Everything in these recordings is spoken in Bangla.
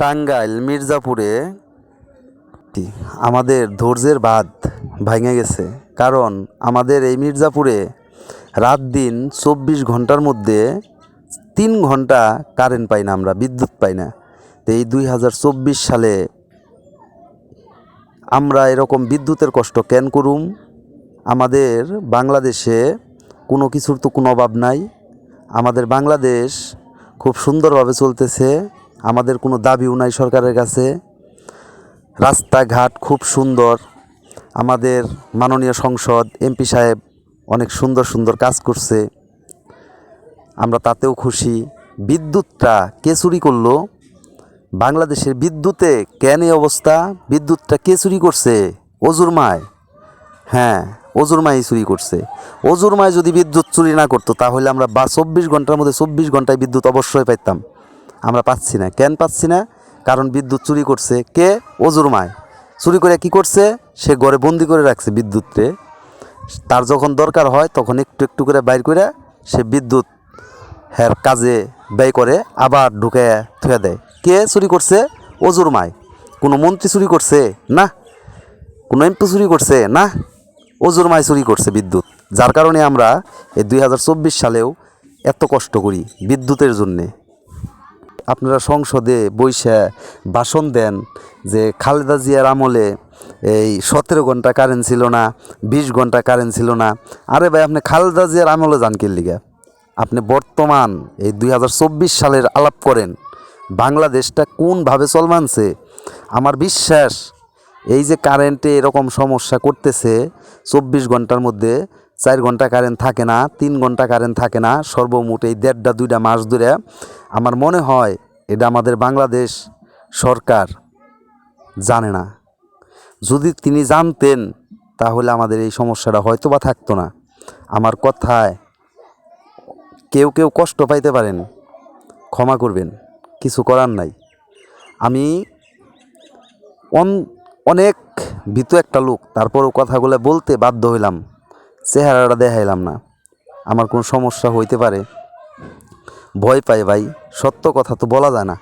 টাঙ্গাইল, মির্জাপুরে আমাদের ধৈর্যের বাঁধ ভেঙে গেছে। কারণ আমাদের এই মির্জাপুরে রাত দিন চব্বিশ ঘণ্টার মধ্যে তিন ঘণ্টা কারেন্ট পাই না আমরা, বিদ্যুৎ পাই না। তো এই দুই হাজার চব্বিশ সালে আমরা এরকম বিদ্যুতের কষ্ট কেন করুম? আমাদের বাংলাদেশে কোনো কিছুর তো কোনো অভাব নাই। আমাদের বাংলাদেশ খুব সুন্দরভাবে চলতেছে। আমাদের কোনো দাবিও নাই সরকারের কাছে। রাস্তাঘাট খুব সুন্দর। আমাদের মাননীয় সংসদ, এমপি সাহেব অনেক সুন্দর সুন্দর কাজ করছে। আমরা তাতেও খুশি। বিদ্যুৎটা কে চুরি করল? বাংলাদেশের বিদ্যুতে কেন অবস্থা? বিদ্যুৎটা কে চুরি করছে? অজুর মায়। হ্যাঁ অজুর মাই চুরি করছে। অজুর মায় যদি বিদ্যুৎ চুরি না করতো, তাহলে আমরা বা চব্বিশ ঘণ্টার মধ্যে চব্বিশ ঘন্টায় বিদ্যুৎ অবশ্যই পাইতাম। আমরা পাচ্ছি না। কেন পাচ্ছি না? কারণ বিদ্যুৎ চুরি করছে কে? অজুর মায়। চুরি করে কি করছে? সে ঘরে বন্দি করে রাখছে বিদ্যুৎকে। তার যখন দরকার হয়, তখন একটু একটু করে বাইর করে সে বিদ্যুৎ হ্যার কাজে ব্যয় করে, আবার ঢুকে থুয়ে দেয়। কে চুরি করছে? অজুর মায়। কোনো মন্ত্রী চুরি করছে? না। কোনো এমপি চুরি করছে? না। অজুর মায় চুরি করছে বিদ্যুৎ। যার কারণে আমরা এই দু হাজার চব্বিশ সালেও এত কষ্ট করি বিদ্যুতের জন্যে। আপনারা সংসদে বৈশা ভাষণ দেন যে খালেদা জিয়ার আমলে এই সতেরো ঘণ্টা কারেন্ট ছিল না, বিশ ঘণ্টা কারেন্ট ছিল না। আরে ভাই, আপনি খালেদা জিয়ার আমলে যান লিগা? আপনি বর্তমান এই দুই হাজার চব্বিশ সালের আলাপ করেন, বাংলাদেশটা কোনভাবে চলমানছে আমার বিশ্বাস, এই যে কারেন্টে এরকম সমস্যা করতেছে, চব্বিশ ঘণ্টার মধ্যে চার ঘণ্টা কারেন্ট থাকে না, তিন ঘণ্টা কারেন্ট থাকে না, সর্বমোট এই দেড়টা দুইটা মাস ধরে আমার মনে হয় এটা আমাদের বাংলাদেশ সরকার জানে না। যদি তিনি জানতেন, তাহলে আমাদের এই সমস্যাটা হয়তো বা থাকতো না। আমার কথায় কেউ কেউ কষ্ট পাইতে পারেন, ক্ষমা করবেন, কিছু করার নাই। আমি অন- অনেক ভীতু একটা লোক, তারপরও কথাগুলো বলতে বাধ্য হইলাম, চেহারাটা দেখাইলাম না। আমার কোনো সমস্যা হইতে পারে ভয় পাই ভাই, সত্য কথা তো বলা যায় না।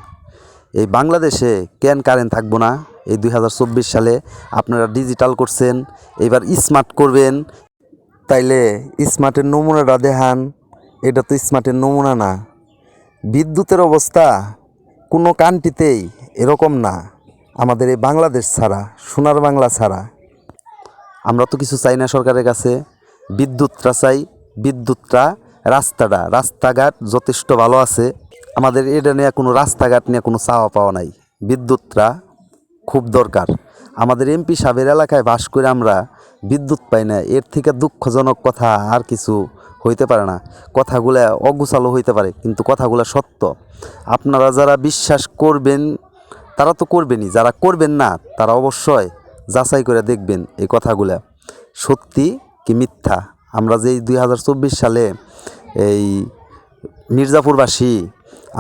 এই বাংলাদেশে কেন কারেন্ট থাকব না? এই দু হাজার চব্বিশ সালে আপনারা ডিজিটাল করছেন, এবার স্মার্ট করবেন। তাইলে স্মার্টের নমুনাটা দেখান, এটা তো স্মার্টের নমুনা না। বিদ্যুতের অবস্থা কোনো কান্ট্রিতেই এরকম না, আমাদের এই বাংলাদেশ ছাড়া, সোনার বাংলা ছাড়া। আমরা তো কিছু চাই না সরকারের কাছে বিদ্যুৎটা চাই বিদ্যুৎটা রাস্তাটা, রাস্তাঘাট যথেষ্ট ভালো আছে। আমাদের এটা নিয়ে কোনো রাস্তাঘাট নিয়ে কোনো চাওয়া পাওয়া নাই। বিদ্যুৎটা খুব দরকার। আমাদের এমপি সাহেবের এলাকায় বাস করে আমরা বিদ্যুৎ পাই না। এর থেকে দুঃখজনক কথা আর কিছু হইতে পারে না। কথাগুলো অগুছালো হইতে পারে, কিন্তু কথাগুলো সত্য। আপনারা যারা বিশ্বাস করবেন, তারা তো করবেনই। যারা করবেন না, তারা অবশ্যই যাচাই করে দেখবেন এই কথাগুলা। সত্যি কি মিথ্যা? আমরা যেই দু হাজার চব্বিশ সালে এই মির্জাপুরবাসী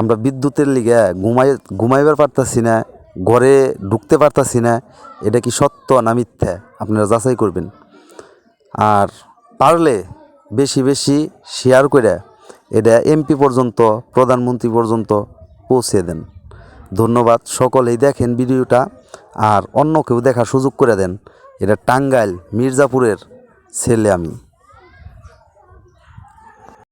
আমরা বিদ্যুতের লিগে ঘুমাই, ঘুমাইবার পারতাছি না, ঘরে ঢুকতে পারতাছি না, এটা কি সত্য না মিথ্যা? আপনারা যাচাই করবেন। আর পারলে বেশি বেশি শেয়ার করে এটা এমপি পর্যন্ত, প্রধানমন্ত্রী পর্যন্ত পৌঁছে দেন। ধন্যবাদ। সকলেই দেখেন ভিডিওটা আর অন্য কেউ দেখার সুযোগ করে দেন। এটা টাঙ্গাইল, মির্জাপুরের ছেলে আমি।